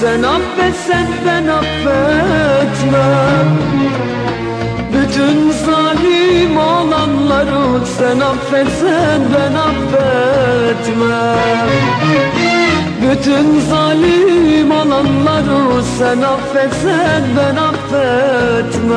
Sen affetsen ben affetmem. Bütün zalim olanları Sen affetsen ben affetmem. Bütün zalim olanları sen affetsen ben affetmem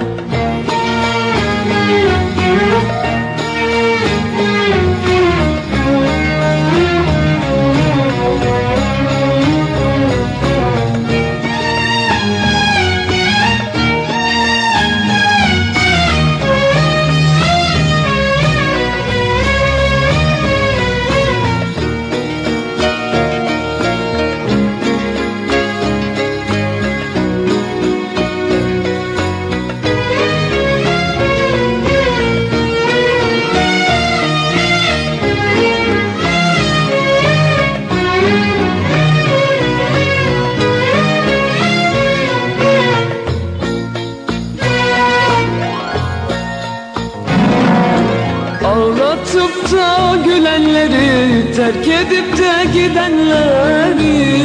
Ağlatıp da gülenleri Terk edip de gidenleri.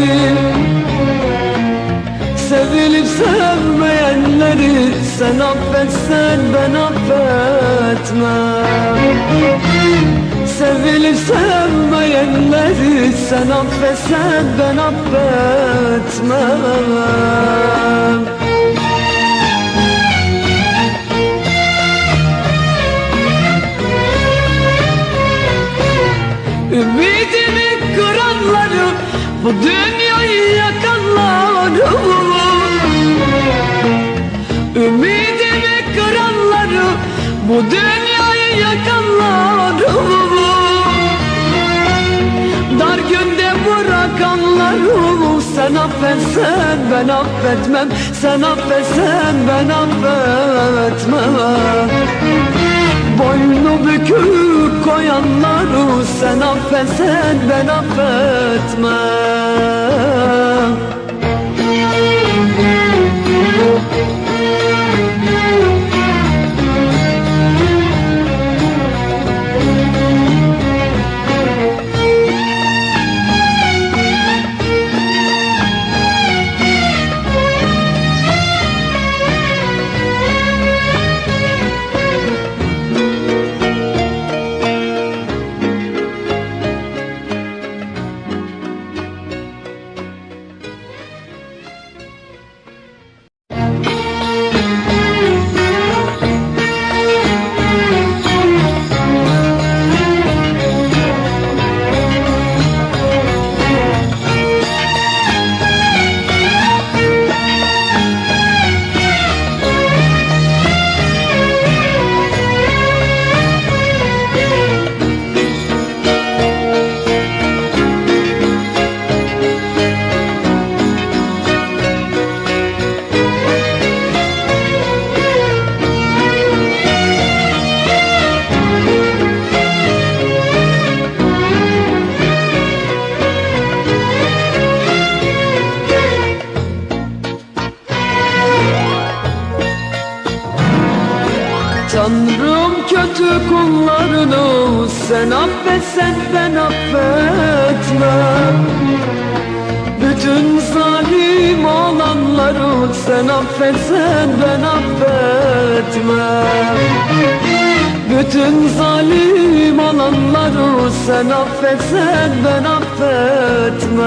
Sevilip sevmeyenleri Sen affetsen ben affetmem. Sevilip sevmeyenleri Sen affetsen ben affetmem Ümidimi kıranları Bu dünyayı yakanları Ümidimi kıranları Bu dünyayı yakanları Dar günde bırakanları Sen affetsen ben affetmem Sen affetsen ben affetmem Bükük koyanları sen affetsen ben affetmem sen affetsen ben affetmem. Bütün zalim olanları sen affetsen ben affetmem. Bütün zalim olanları sen affetsen ben affetmem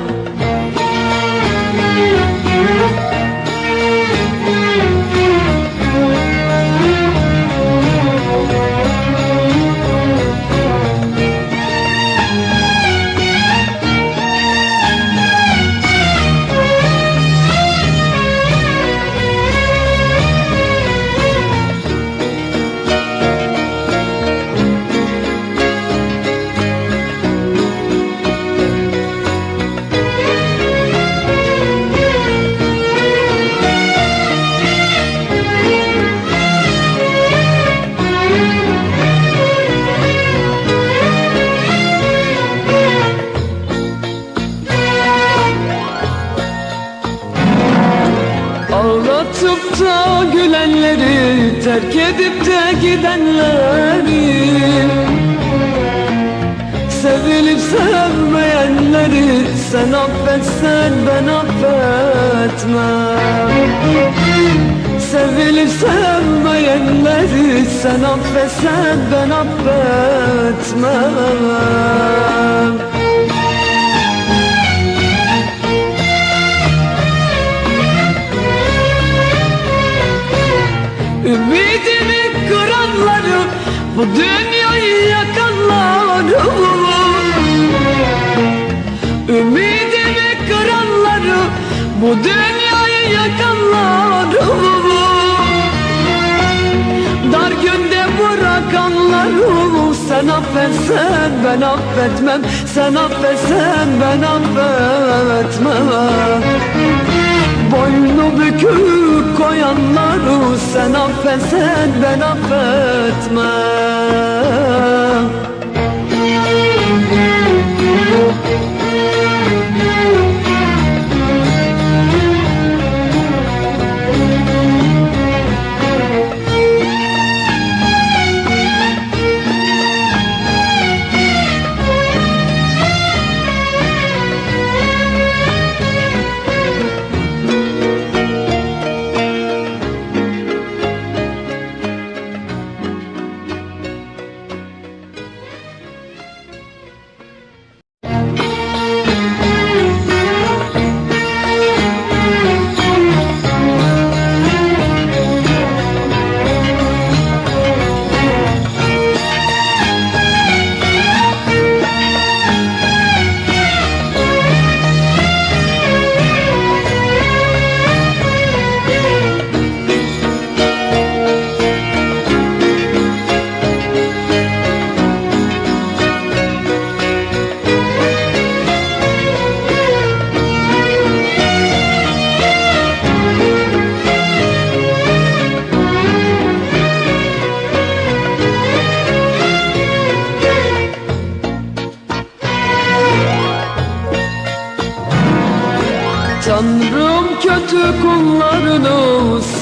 Ağlatıp da gülenleri Terk edip de gidenleri. Sevilip sevmeyenleri Sen affetsen ben affetmem. Sevilip sevmeyenleri Sen affetsen ben affetmem Bu dünyayı yakanları Ümidimi kıranları Bu dünyayı yakanları Dar günde bırakanları Sen affetsen ben affetmem Sen affetsen ben affetmem Boynu bükük koyanları sen affetsen ben affetmem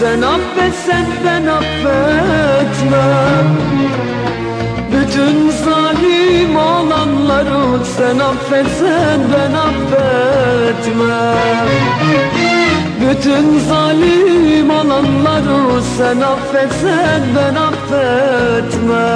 sen affetsen ben affetmem. Bütün zalim olanları sen affetsen ben affetmem. Bütün zalim olanları sen affetsen ben affetmem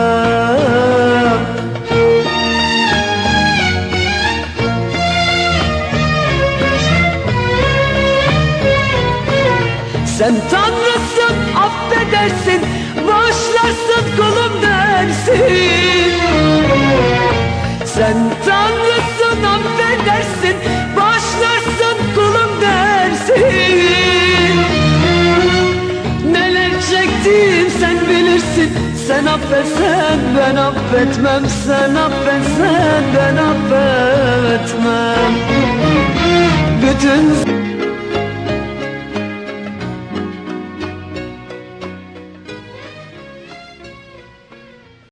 Sen tanrısın affedersin Bağışlarsın kulum dersin Sen tanrısın affedersin Bağışlarsın kulum dersin Neler çektim sen bilirsin. Sen affetsen ben affetmem. Sen affetsen ben affetmem